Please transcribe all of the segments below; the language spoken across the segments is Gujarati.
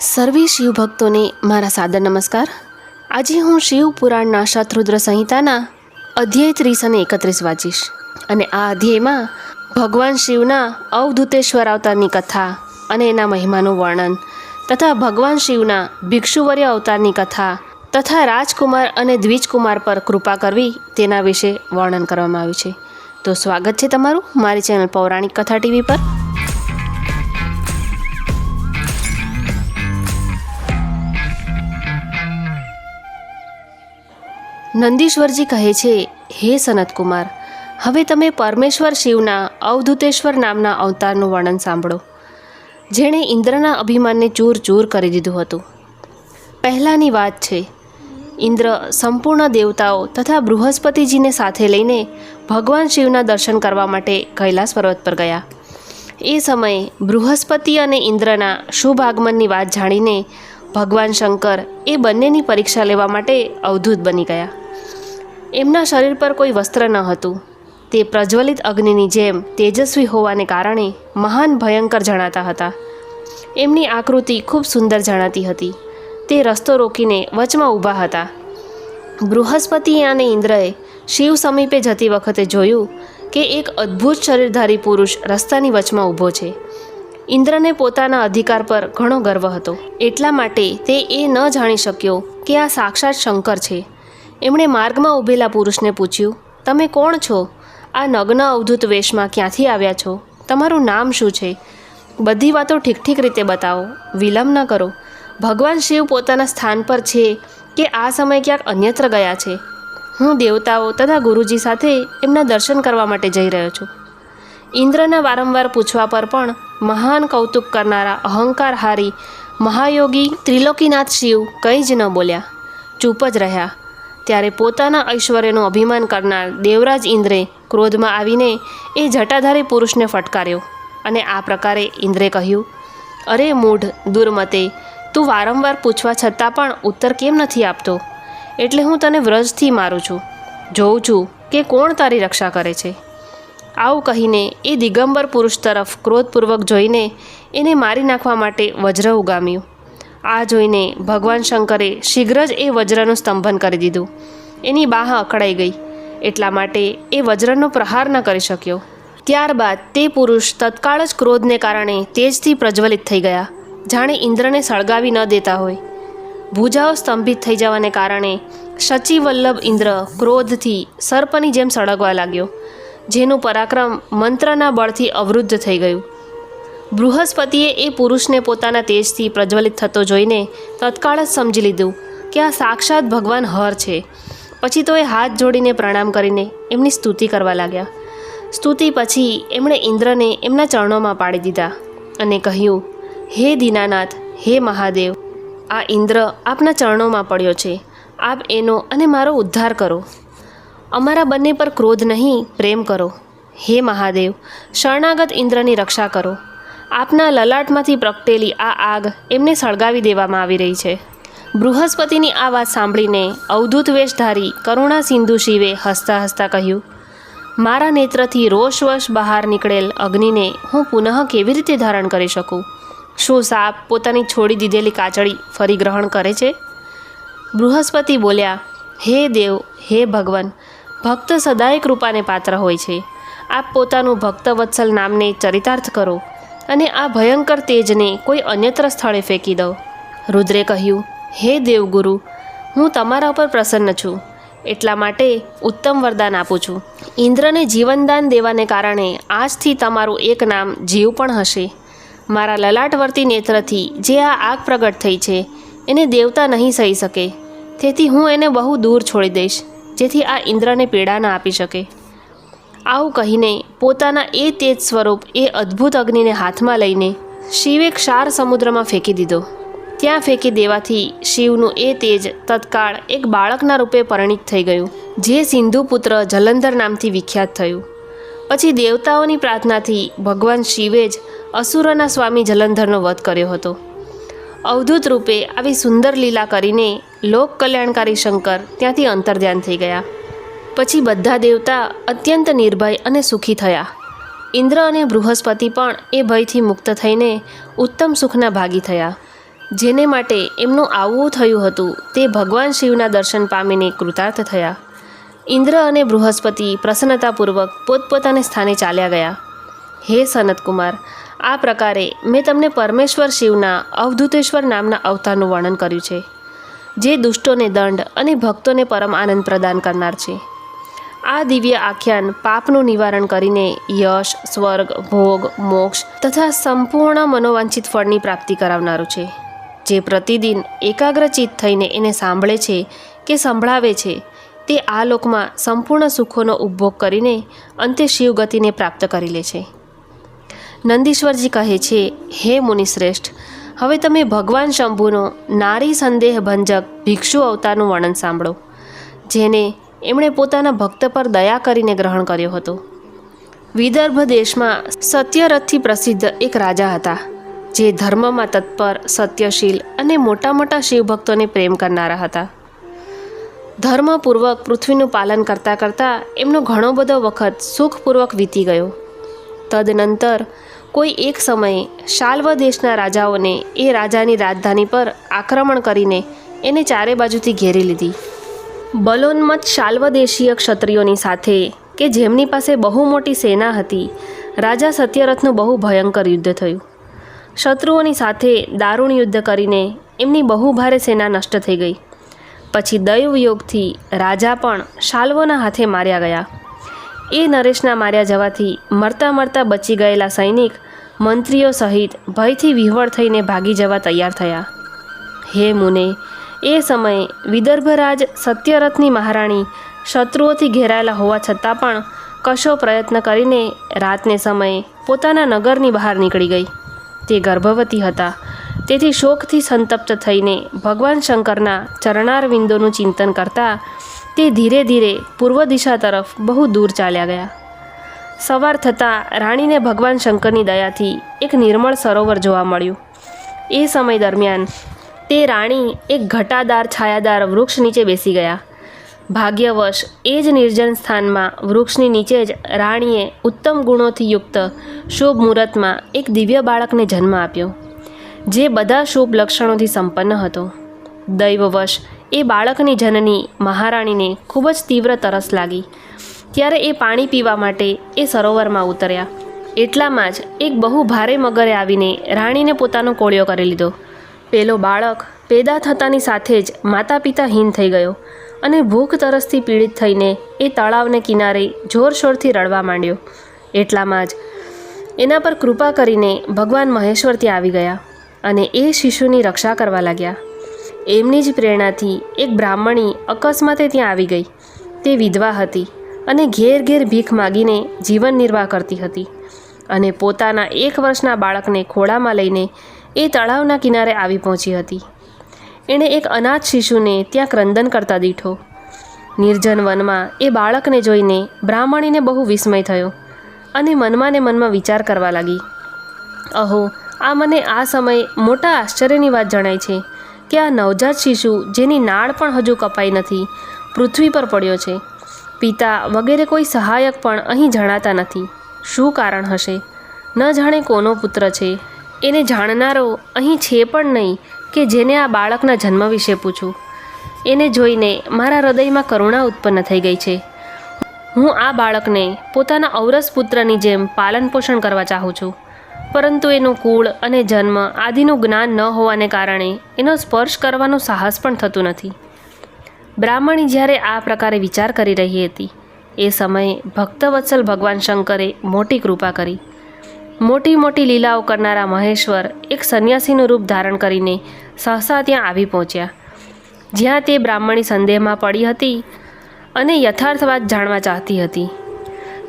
સર્વે શિવ ભક્તોને મારા સાદર નમસ્કાર. આજે હું શિવ પુરાણના શત્રુદ્ર સંહિતાના અધ્યાય ત્રીસ અને એકત્રીસ વાંચીશ. અને આ અધ્યાયમાં ભગવાન શિવના અવધૂતેશ્વર અવતારની કથા અને એના મહિમાનું વર્ણન તથા ભગવાન શિવના ભિક્ષુવર્ય અવતારની કથા તથા રાજકુમાર અને દ્વિજકુમાર પર કૃપા કરવી તેના વિશે વર્ણન કરવામાં આવ્યું છે. તો સ્વાગત છે તમારું મારી ચેનલ પૌરાણિક કથા ટીવી પર. નંદીશ્વરજી કહે છે, હે સનતકુમાર, હવે તમે પરમેશ્વર શિવના, અવધૂતેશ્વર નામના અવતારનું વર્ણન સાંભળો. જેણે ઇન્દ્રના અભિમાનને ચૂર ચૂર કરી દીધું હતું. પહેલાંની વાત છે, ઇન્દ્ર સંપૂર્ણ દેવતાઓ તથા બૃહસ્પતિજીને સાથે લઈને ભગવાન શિવના દર્શન કરવા માટે કૈલાસ પર્વત પર ગયા. એ સમયે બૃહસ્પતિ અને ઇન્દ્રના શુભ આગમનની વાત જાણીને ભગવાન શંકર એ બંનેની પરીક્ષા લેવા માટે અવધૂત બની ગયા. એમના શરીર પર કોઈ વસ્ત્ર ન હતું. તે પ્રજ્વલિત અગ્નિની જેમ તેજસ્વી હોવાને કારણે મહાન ભયંકર જણાતા હતા. એમની આકૃતિ ખૂબ સુંદર જણાતી હતી. તે રસ્તો રોકીને વચમાં ઊભા હતા. બૃહસ્પતિ અને ઇન્દ્રએ શિવ સમીપે જતી વખતે જોયું કે એક અદ્ભુત શરીરધારી પુરુષ રસ્તાની વચમાં ઊભો છે. ઇન્દ્રને પોતાના અધિકાર પર ઘણો ગર્વ હતો. એટલા માટે તે એ ન જાણી શક્યો કે આ સાક્ષાત શંકર છે. એમણે માર્ગમાં ઊભેલા પુરુષને પૂછ્યું, તમે કોણ છો? આ નગ્ન અવધૂત વેશમાં ક્યાંથી આવ્યા છો? તમારું નામ શું છે? બધી વાતો ઠીક ઠીક રીતે બતાવો, વિલંબ ન કરો. ભગવાન શિવ પોતાના સ્થાન પર છે કે આ સમય ક્યાંક અન્યત્ર ગયા છે? હું દેવતાઓ તથા ગુરુજી સાથે એમના દર્શન કરવા માટે જઈ રહ્યો છું. ઇન્દ્રના વારંવાર પૂછવા પર પણ મહાન કૌતુક કરનારા અહંકારહારી મહાયોગી ત્રિલોકીનાથ શિવ કંઈ જ ન બોલ્યા, ચૂપ જ રહ્યા. ત્યારે પોતાના ઐશ્વર્યનું અભિમાન કરનાર દેવરાજ ઇન્દ્રે ક્રોધમાં આવીને એ જટાધારી પુરુષને ફટકાર્યો અને આ પ્રકારે ઇન્દ્રે કહ્યું, અરે મૂઢ, દુર્મતે, તું વારંવાર પૂછવા છતાં પણ ઉત્તર કેમ નથી આપતો? એટલે હું તને વ્રજથી મારું છું. જોઉં છું કે કોણ તારી રક્ષા કરે છે. આવું કહીને એ દિગંબર પુરુષ તરફ ક્રોધપૂર્વક જોઈને એને મારી નાખવા માટે વજ્ર ઉગામ્યું. આ જોઈને ભગવાન શંકરે શીઘ્ર જ એ વજ્રનું સ્તંભન કરી દીધું. એની બાહ અકળાઈ ગઈ. એટલા માટે એ વજ્રનો પ્રહાર ન કરી શક્યો. ત્યારબાદ તે પુરુષ તત્કાળ જ ક્રોધને કારણે તેજથી પ્રજ્વલિત થઈ ગયા. જાણે ઇન્દ્રને સળગાવી ન દેતા હોય. ભૂજાઓ સ્તંભિત થઈ જવાને કારણે શચિવલ્લભ ઇન્દ્ર ક્રોધથી સર્પની જેમ સળગવા લાગ્યો, જેનું પરાક્રમ મંત્રના બળથી અવરુદ્ધ થઈ ગયું. બૃહસ્પતિએ એ પુરુષને પોતાના તેજથી પ્રજ્વલિત થતો જોઈને તત્કાળ જ સમજી લીધું કે આ સાક્ષાત ભગવાન હર છે. પછી તો એ હાથ જોડીને પ્રણામ કરીને એમની સ્તુતિ કરવા લાગ્યા. સ્તુતિ પછી એમણે ઇન્દ્રને એમના ચરણોમાં પાડી દીધા અને કહ્યું, હે દીનાનાથ, હે મહાદેવ, આ ઇન્દ્ર આપના ચરણોમાં પડ્યો છે. આપ એનો અને મારો ઉદ્ધાર કરો. અમારા બંને પર ક્રોધ નહીં, પ્રેમ કરો. હે મહાદેવ, શરણાગત ઇન્દ્રની રક્ષા કરો. આપના લલાટમાંથી પ્રગટેલી આ આગ એમને સળગાવી દેવામાં આવી રહી છે. બૃહસ્પતિની આ વાત સાંભળીને અવધૂત વેશધારી કરુણા સિંધુ શિવે હસતા હસતા કહ્યું, મારા નેત્રથી રોષવશ બહાર નીકળેલ અગ્નિને હું પુનઃ કેવી રીતે ધારણ કરી શકું? શું સાપ પોતાની છોડી દીધેલી કાચળી ફરી ગ્રહણ કરે છે? બૃહસ્પતિ બોલ્યા, હે દેવ, હે ભગવાન, ભક્ત સદાય કૃપાને પાત્ર હોય છે. આપ પોતાનું ભક્તવત્સલ નામને ચરિતાર્થ કરો. અને આ ભયંકર તેજને કોઈ અન્યત્ર સ્થળે ફેંકી દો રુદ્રે કહ્યું, હે દેવગુરુ, હું તમારા ઉપર પ્રસન્ન છું. એટલા માટે ઉત્તમ વરદાન આપું છું. ઇન્દ્રને જીવનદાન દેવાને કારણે આજથી તમારું એક નામ જીવ પણ હશે. મારા લલાટવર્તી નેત્રથી જે આ આગ પ્રગટ થઈ છે, એને દેવતા નહીં સહી શકે. તેથી હું એને બહુ દૂર છોડી દઈશ, જેથી આ ઇન્દ્રને પીડા ન આપી શકે. આવું કહીને પોતાના એ તેજ સ્વરૂપ, એ અદ્ભુત અગ્નિને હાથમાં લઈને શિવે ક્ષાર સમુદ્રમાં ફેંકી દીધો. ત્યાં ફેંકી દેવાથી શિવનું એ તેજ તત્કાળ એક બાળકના રૂપે પરિણિત થઈ ગયું, જે સિંધુપુત્ર જલંધર નામથી વિખ્યાત થયું. પછી દેવતાઓની પ્રાર્થનાથી ભગવાન શિવે જ અસુરના સ્વામી જલંધરનો વધ કર્યો હતો. અવધૂત રૂપે આવી સુંદર લીલા કરીને લોક કલ્યાણકારી શંકર ત્યાંથી અંતર્ધ્યાન થઈ ગયા. પછી બધા દેવતા અત્યંત નિર્ભય અને સુખી થયા. ઇન્દ્ર અને બૃહસ્પતિ પણ એ ભયથી મુક્ત થઈને ઉત્તમ સુખના ભાગી થયા. જેને માટે એમનું આવવું થયું હતું તે ભગવાન શિવના દર્શન પામીને કૃતાર્થ થયા. ઇન્દ્ર અને બૃહસ્પતિ પ્રસન્નતાપૂર્વક પોતપોતાને સ્થાને ચાલ્યા ગયા. હે સનતકુમાર, આ પ્રકારે મેં તમને પરમેશ્વર શિવના અવધૂતેશ્વર નામના અવતારનું વર્ણન કર્યું છે, જે દુષ્ટોને દંડ અને ભક્તોને પરમ આનંદ પ્રદાન કરનાર છે. આ દિવ્ય આખ્યાન પાપનું નિવારણ કરીને યશ, સ્વર્ગ, ભોગ, મોક્ષ તથા સંપૂર્ણ મનોવાંછિત ફળની પ્રાપ્તિ કરાવનારું છે. જે પ્રતિદિન એકાગ્રચિત થઈને એને સાંભળે છે કે સંભળાવે છે, તે આ લોકમાં સંપૂર્ણ સુખોનો ઉપભોગ કરીને અંતે શિવગતિને પ્રાપ્ત કરી લે છે. નંદીશ્વરજી કહે છે, હે મુનિશ્રેષ્ઠ, હવે તમે ભગવાન શંભુનો નારી સંદેહ ભંજક ભિક્ષુ અવતારનું વર્ણન સાંભળો, જેને એમણે પોતાના ભક્ત પર દયા કરીને ગ્રહણ કર્યો હતો. વિદર્ભ દેશમાં સત્યરથથી પ્રસિદ્ધ એક રાજા હતા, જે ધર્મમાં તત્પર, સત્યશીલ અને મોટા મોટા શિવભક્તોને પ્રેમ કરનારા હતા. ધર્મપૂર્વક પૃથ્વીનું પાલન કરતાં કરતાં એમનો ઘણો બધો વખત સુખપૂર્વક વીતી ગયો. તદનંતર કોઈ એક સમયે શાલ્વ દેશના રાજાઓને એ રાજાની રાજધાની પર આક્રમણ કરીને એને ચારે બાજુથી ઘેરી લીધી. બલોન્મત શાલ્વ દેશીય ક્ષત્રિયોની સાથે, કે જેમની પાસે બહુ મોટી સેના હતી. રાજા સત્યરથનું બહુ ભયંકર યુદ્ધ થયું. શત્રુઓની સાથે દારૂણ યુદ્ધ કરીને એમની બહુ ભારે સેના નષ્ટ થઈ ગઈ. પછી દૈવયોગથી રાજા પણ શાલ્વોના હાથે માર્યા ગયા. એ નરેશના માર્યા જવાથી મરતા મરતા બચી ગયેલા સૈનિક મંત્રીઓ સહિત ભયથી વિહવળ થઈને ભાગી જવા તૈયાર થયા. હે મુને એ સમયે વિદર્ભરાજ સત્યરથની મહારાણી શત્રુઓથી ઘેરાયેલા હોવા છતાં પણ કશો પ્રયત્ન કરીને રાતને સમયે પોતાના નગરની બહાર નીકળી ગઈ. તે ગર્ભવતી હતા. તેથી શોકથી સંતપ્ત થઈને ભગવાન શંકરના ચરણારવિંદોનું ચિંતન કરતા તે ધીરે ધીરે પૂર્વ દિશા તરફ બહુ દૂર ચાલ્યા ગયા. સવાર થતાં રાણીને ભગવાન શંકરની દયાથી એક નિર્મળ સરોવર જોવા મળ્યું. એ સમય દરમિયાન તે રાણી એક ઘટાદાર, છાયાદાર વૃક્ષ નીચે બેસી ગયા. ભાગ્યવશ, એ જ નિર્જન સ્થાનમાં વૃક્ષની નીચે જ રાણીએ ઉત્તમ ગુણોથી યુક્ત શુભ મુહૂર્તમાં એક દિવ્ય બાળકને જન્મ આપ્યો, જે બધા શુભ લક્ષણોથી સંપન્ન હતો. દૈવવશ, એ બાળકની જનની મહારાણીને ખૂબ જ તીવ્ર તરસ લાગી. ત્યારે એ પાણી પીવા માટે એ સરોવરમાં ઉતર્યા. એટલામાં જ એક બહુ ભારે મગરે આવીને રાણીને પોતાનો કોળિયો કરી લીધો. પેલો બાળક પેદા થતાની સાથે જ માતા પિતા હીન થઈ ગયો અને ભૂખ તરસથી પીડિત થઈને એ તળાવને કિનારે જોરશોરથી રડવા માંડ્યો. એટલામાં જ એના પર કૃપા કરીને ભગવાન મહેશ્વર ત્યાં આવી ગયા અને એ શિશુની રક્ષા કરવા લાગ્યા. એમની જ પ્રેરણાથી એક બ્રાહ્મણી અકસ્માતે ત્યાં આવી ગઈ. તે વિધવા હતી અને ઘેર ઘેર ભીખ માગીને જીવન નિર્વાહ કરતી હતી અને પોતાના એક વર્ષના બાળકને ખોળામાં લઈને એ તળાવના કિનારે આવી પહોંચી હતી. એણે એક અનાથ શિશુને ત્યાં ક્રંદન કરતા દીઠો. નિર્જન વનમાં એ બાળકને જોઈને બ્રાહ્મણીને બહુ વિસ્મય થયો અને મનમાં ને મનમાં વિચાર કરવા લાગી. અહો, આ મને આ સમયે મોટા આશ્ચર્યની વાત જણાય છે કે આ નવજાત શિશુ જેની નાળ પણ હજુ કપાઈ નથી, પૃથ્વી પર પડ્યો છે. પિતા વગેરે કોઈ સહાયક પણ અહીં જણાતા નથી. શું કારણ હશે? ન જાણે કોનો પુત્ર છે. એને જાણનારો અહીં છે પણ નહીં કે જેને આ બાળકના જન્મ વિશે પૂછું. એને જોઈને મારા હૃદયમાં કરુણા ઉત્પન્ન થઈ ગઈ છે. હું આ બાળકને પોતાના ઔરસ પુત્રની જેમ પાલન પોષણ કરવા ચાહું છું. પરંતુ એનું કુળ અને જન્મ આદિનું જ્ઞાન ન હોવાને કારણે એનો સ્પર્શ કરવાનો સાહસ પણ થતું નથી. બ્રાહ્મણી જ્યારે આ પ્રકારે વિચાર કરી રહી હતી, એ સમયે ભક્તવત્સલ ભગવાન શંકરે મોટી કૃપા કરી. મોટી મોટી લીલાઓ કરનારા મહેશ્વર એક સંન્યાસીનું રૂપ ધારણ કરીને સહસા ત્યાં આવી પહોંચ્યા. જ્યાં તે બ્રાહ્મણી સંદેહમાં પડી હતી અને યથાર્થ વાત જાણવા ચાહતી હતી.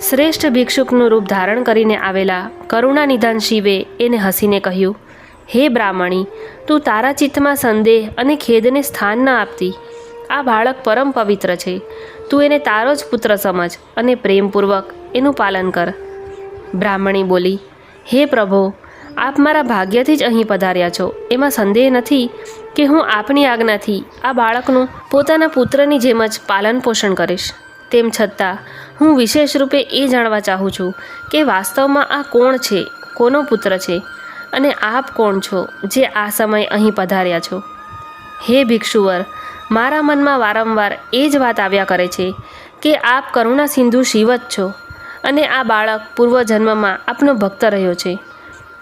શ્રેષ્ઠ ભિક્ષુકનું રૂપ ધારણ કરીને આવેલા કરુણા નિધાન શિવે એને હસીને કહ્યું, હે બ્રાહ્મણી, તું તારા ચિત્તમાં સંદેહ અને ખેદને સ્થાન ન આપતી. આ બાળક પરમ પવિત્ર છે. તું એને તારો જ પુત્ર સમજ અને પ્રેમપૂર્વક એનું પાલન કર. બ્રાહ્મણી બોલી હે પ્રભો, આપ મારા ભાગ્યથી જ અહીં પધાર્યા છો. એમાં સંદેહ નથી કે હું આપની આજ્ઞાથી આ બાળકનું પોતાના પુત્રની જેમ જ પાલન પોષણ કરીશ. તેમ છતાં, હું વિશેષ રૂપે એ જાણવા ચાહું છું કે વાસ્તવમાં આ કોણ છે, કોનો પુત્ર છે, અને આપ કોણ છો જે આ સમય અહીં પધાર્યા છો? હે ભિક્ષુવર, મારા મનમાં વારંવાર એ જ વાત આવ્યા કરે છે કે આપ કરુણા સિંધુ શિવ જ છો. અને આ બાળક પૂર્વજન્મમાં આપનો ભક્ત રહ્યો છે.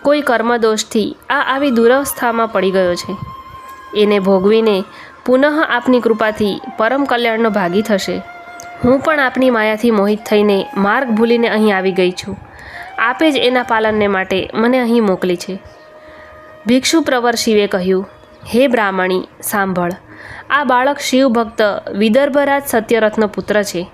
કોઈ કર્મદોષથી આ આવી દુરવસ્થામાં પડી ગયો છે. એને ભોગવીને પુનઃ આપની કૃપાથી પરમ કલ્યાણનો ભાગી થશે. હું પણ આપની માયાથી મોહિત થઈને માર્ગ ભૂલીને અહીં આવી ગઈ છું. આપે જ એના પાલનને માટે મને અહીં મોકલી છે. ભિક્ષુ પ્રવર શિવે કહ્યું, હે બ્રાહ્મણી, સાંભળ. આ બાળક શિવ ભક્ત વિદર્ભરાજ સત્યરથનો પુત્ર છે.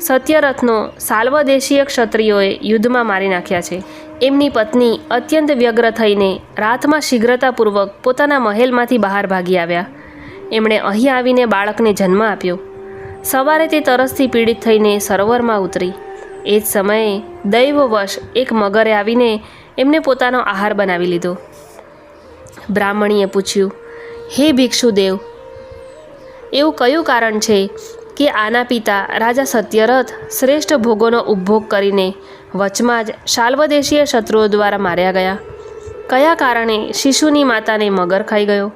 સત્યરથનો સાલ્વદેશીય ક્ષત્રિયોએ યુદ્ધમાં મારી નાખ્યા છે. એમની પત્ની અત્યંત વ્યગ્ર થઈને રાતમાં શીઘ્રતાપૂર્વક પોતાના મહેલમાંથી બહાર ભાગી આવ્યા. એમણે અહીં આવીને બાળકને જન્મ આપ્યો. સવારે તે તરસથી પીડિત થઈને સરોવરમાં ઉતરી. એ જ સમયે દૈવવશ એક મગરે આવીને એમને પોતાનો આહાર બનાવી લીધો. બ્રાહ્મણીએ પૂછ્યું, હે ભિક્ષુદેવ, એવું કયું કારણ છે કે આના પિતા રાજા સત્યરથ શ્રેષ્ઠ ભોગોનો ઉપભોગ કરીને વચમાં જ શાલ્વદેશીય શત્રુઓ દ્વારા માર્યા ગયા. કયા કારણે શિશુની માતાને મગર ખાઈ ગયો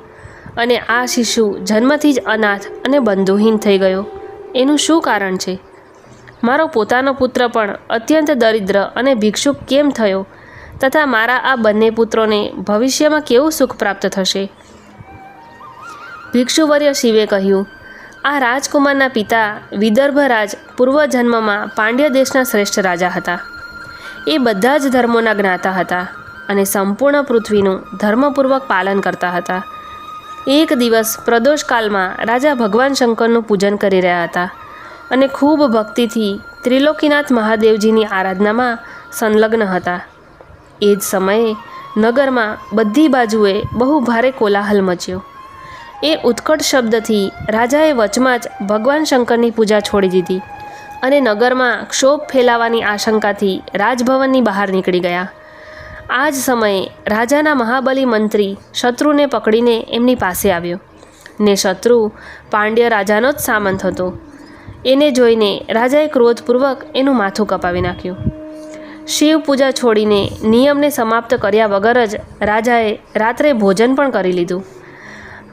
અને આ શિશુ જન્મથી જ અનાથ અને બંધુહીન થઈ ગયો? એનું શું કારણ છે? મારો પોતાનો પુત્ર પણ અત્યંત દરિદ્ર અને ભિક્ષુક કેમ થયો? તથા મારા આ બંને પુત્રોને ભવિષ્યમાં કેવું સુખ પ્રાપ્ત થશે? ભિક્ષુવર્ય શિવે કહ્યું આ રાજકુમારના પિતા વિદર્ભરાજ પૂર્વજન્મમાં પાંડ્ય દેશના શ્રેષ્ઠ રાજા હતા. એ બધા જ ધર્મોના જ્ઞાતા હતા અને સંપૂર્ણ પૃથ્વીનું ધર્મપૂર્વક પાલન કરતા હતા. એક દિવસ પ્રદોષકાલમાં રાજા ભગવાન શંકરનું પૂજન કરી રહ્યા હતા અને ખૂબ ભક્તિથી ત્રિલોકીનાથ મહાદેવજીની આરાધનામાં સંલગ્ન હતા. એ જ સમયે નગરમાં બધી બાજુએ બહુ ભારે કોલાહલ મચ્યો. એ ઉત્કટ શબ્દથી રાજાએ વચમાં જ ભગવાન શંકરની પૂજા છોડી દીધી અને નગરમાં ક્ષોભ ફેલાવાની આશંકાથી રાજભવનની બહાર નીકળી ગયા. આ જ સમયે રાજાના મહાબલી મંત્રી શત્રુને પકડીને એમની પાસે આવ્યો. ને શત્રુ પાંડ્ય રાજાનો જ સામંત હતો. એને જોઈને રાજાએ ક્રોધપૂર્વક એનું માથું કપાવી નાખ્યું. શિવ પૂજા છોડીને નિયમને સમાપ્ત કર્યા વગર જ રાજાએ રાત્રે ભોજન પણ કરી લીધું.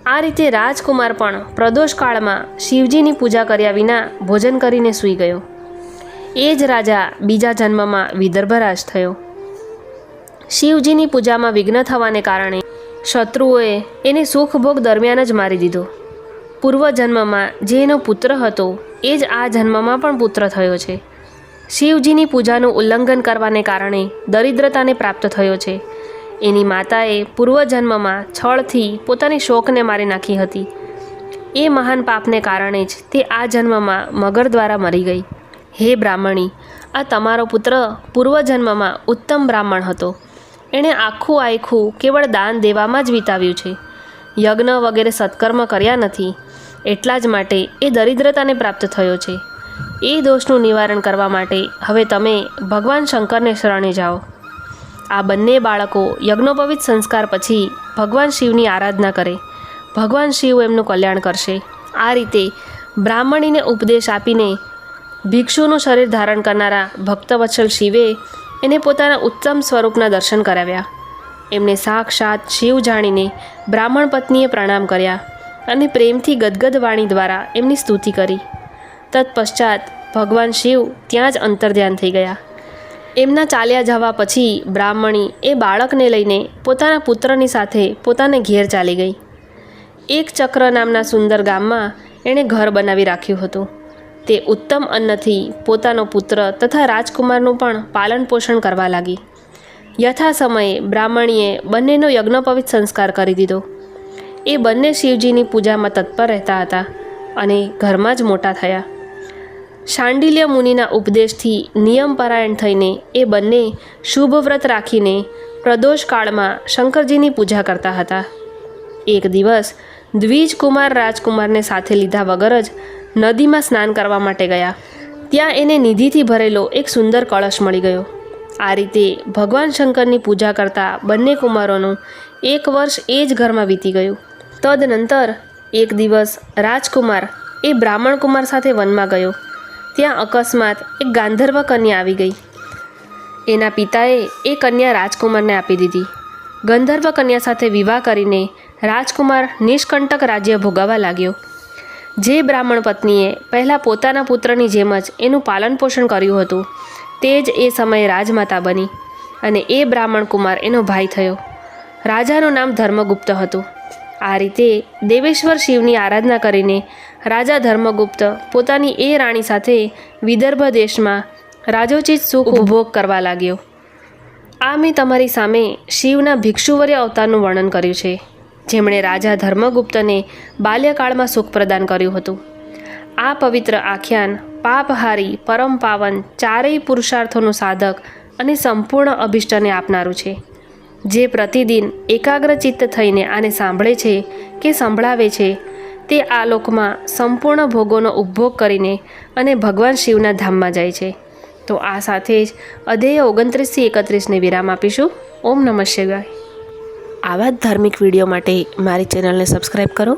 આ રીતે રાજકુમાર પણ પ્રદોષકાળમાં શિવજીની પૂજા કર્યા વિના ભોજન કરીને સૂઈ ગયો. એ જ રાજા બીજા જન્મમાં વિદર્ભરાજ થયો. શિવજીની પૂજામાં વિઘ્ન થવાને કારણે શત્રુઓએ એને સુખભોગ દરમિયાન જ મારી દીધો. પૂર્વજન્મમાં જે એનો પુત્ર હતો, એ જ આ જન્મમાં પણ પુત્ર થયો છે. શિવજીની પૂજાનું ઉલ્લંઘન કરવાને કારણે દરિદ્રતાને પ્રાપ્ત થયો છે. એની માતાએ પૂર્વજન્મમાં છળથી પોતાની શોકને મારી નાખી હતી. એ મહાન પાપને કારણે જ તે આ જન્મમાં મગર દ્વારા મરી ગઈ. હે બ્રાહ્મણી, આ તમારો પુત્ર પૂર્વજન્મમાં ઉત્તમ બ્રાહ્મણ હતો. એણે આખું આખું કેવળ દાન દેવામાં જ વિતાવ્યું છે. યજ્ઞ વગેરે સત્કર્મ કર્યા નથી. એટલા જ માટે એ દરિદ્રતાને પ્રાપ્ત થયો છે. એ દોષનું નિવારણ કરવા માટે હવે તમે ભગવાન શંકરને શરણે જાઓ. આ બંને બાળકો યજ્ઞોપવિત સંસ્કાર પછી ભગવાન શિવની આરાધના કરે. ભગવાન શિવ એમનું કલ્યાણ કરશે. આ રીતે બ્રાહ્મણીને ઉપદેશ આપીને ભિક્ષુનું શરીર ધારણ કરનારા ભક્તવત્સલ શિવે એને પોતાના ઉત્તમ સ્વરૂપના દર્શન કરાવ્યા. એમણે સાક્ષાત શિવ જાણીને બ્રાહ્મણ પત્નીએ પ્રણામ કર્યા અને પ્રેમથી ગદગદ વાણી દ્વારા એમની સ્તુતિ કરી. તત્પશ્ચાત ભગવાન શિવ ત્યાં જ અંતર્ધ્યાન થઈ ગયા. એમના ચાલ્યા જવા પછી બ્રાહ્મણી એ બાળકને લઈને પોતાના પુત્રની સાથે પોતાને ઘેર ચાલી ગઈ. એક ચક્ર નામના સુંદર ગામમાં એણે ઘર બનાવી રાખ્યું હતું. તે ઉત્તમ અન્નથી પોતાનો પુત્ર તથા રાજકુમારનું પણ પાલન પોષણ કરવા લાગી. યથા સમયે બ્રાહ્મણીએ બંનેનો યજ્ઞપવિત સંસ્કાર કરી દીધો. એ બંને શિવજીની પૂજામાં તત્પર રહેતા હતા અને ઘરમાં જ મોટા થયા. શાંડિલ્ય મુનિના ઉપદેશથી નિયમપરાયણ થઈને એ બંને શુભ વ્રત રાખીને પ્રદોષ કાળમાં શંકરજીની પૂજા કરતા હતા. એક દિવસ દ્વિજકુમાર રાજકુમારને સાથે લીધા વગર જ નદીમાં સ્નાન કરવા માટે ગયા. ત્યાં એને નિધિથી ભરેલો એક સુંદર કળશ મળી ગયો. આ રીતે ભગવાન શંકરની પૂજા કરતા બંને કુમારોનું એક વર્ષ એ જ ઘરમાં વીતી ગયું. તદનંતર એક દિવસ રાજકુમાર એ બ્રાહ્મણ કુમાર સાથે વનમાં ગયો. ત્યાં અકસ્માત એક ગાંધર્વ કન્યા આવી ગઈ. એના પિતાએ એ કન્યા રાજકુમારને આપી દીધી. ગંધર્વ કન્યા સાથે વિવાહ કરીને રાજકુમાર નિષ્કંટક રાજ્ય ભોગાવા લાગ્યો. જે બ્રાહ્મણ પત્નીએ પહેલાં પોતાના પુત્રની જેમ જ એનું પાલન પોષણ કર્યું હતું, તે જ એ સમયે રાજમાતા બની અને એ બ્રાહ્મણ કુમાર એનો ભાઈ થયો. રાજાનું નામ ધર્મગુપ્ત હતું. આ રીતે દેવેશ્વર શિવની આરાધના કરીને રાજા ધર્મગુપ્ત પોતાની એ રાણી સાથે વિદર્ભ દેશમાં રાજોચિત સુખ ઉપભોગ કરવા લાગ્યો. આ મેં તમારી સામે શિવના ભિક્ષુવર્ય અવતારનું વર્ણન કર્યું છે, જેમણે રાજા ધર્મગુપ્તને બાલ્યકાળમાં સુખ પ્રદાન કર્યું હતું. આ પવિત્ર આખ્યાન પાપહારી પરમ પાવન ચારેય પુરુષાર્થોનું સાધક અને સંપૂર્ણ અભિષ્ટને આપનારું છે, જે પ્રતિદિન એકાગ્રચિત્ત થઈને આને સાંભળે છે કે સંભળાવે છે તે આ લોકમાં સંપૂર્ણ ભોગોનો ઉપભોગ કરીને અને ભગવાન શિવના ધામમાં જાય છે. તો આ સાથે જ અધ્યય ઓગણત્રીસથી એકત્રીસને વિરામ આપીશું. ઓમ નમઃ શિવાય. આવા જ ધાર્મિક વીડિયો માટે મારી ચેનલને સબસ્ક્રાઈબ કરો.